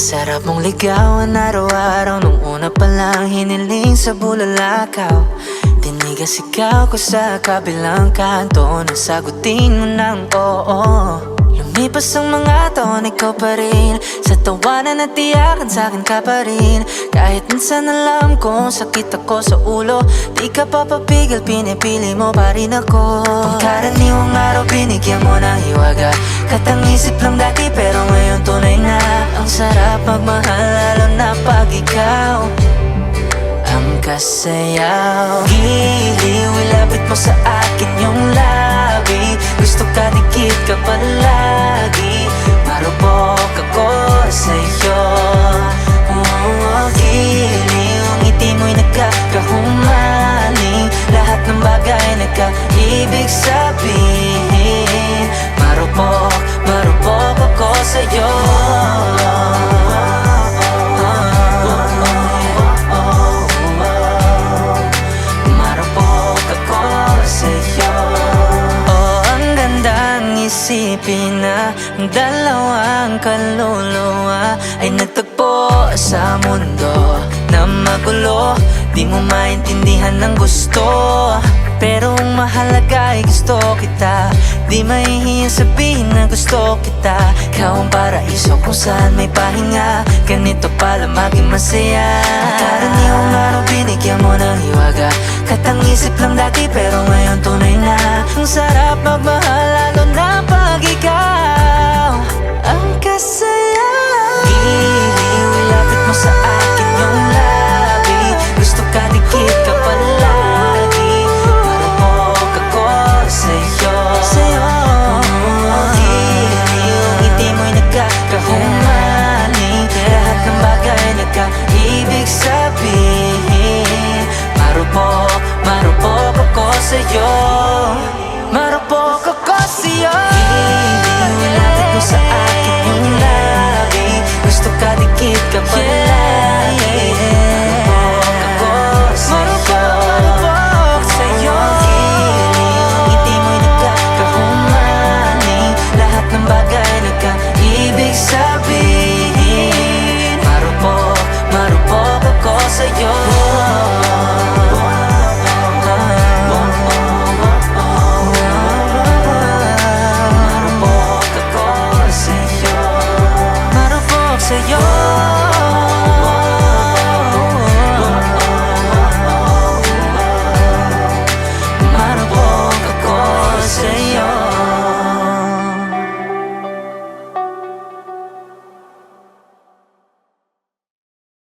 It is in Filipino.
Sarap mong ligawan araw-araw. Nung una pa hiniling sa bulalakaw. Tinigas ikaw ko sa kabilang kanto. Nasagutin mo ng oo. Lumipas ang mga taon, ikaw pa rin. Sa tawanan at tiyakan sa'kin ka pa rin. Kahit minsan alam kong sakit ako sa ulo. Di ka pa papigil, pinipili mo pa rin ako. Pangkaraniwang araw, binigyan mo ng hiwaga Katang-isip lang dati, pero ngayon tunay na. Ang sarap magmahal, lalo na pag ikaw ang kasayaw. Giliw, ilapit mo sa akin yung labi. Gusto ka dikit ka palagi isipin na Ang dalawang kaluluwa Ay nagtagpo sa mundo Na magulo. Di mo maintindihan ng gusto Pero ang mahalaga ay gusto kita. Di mahihiyan sabihin na gusto kita. Ikaw ang paraiso kung saan may pahinga. Ganito pala maging masaya. Karaniwang araw binigyan soy yo. Soy yo.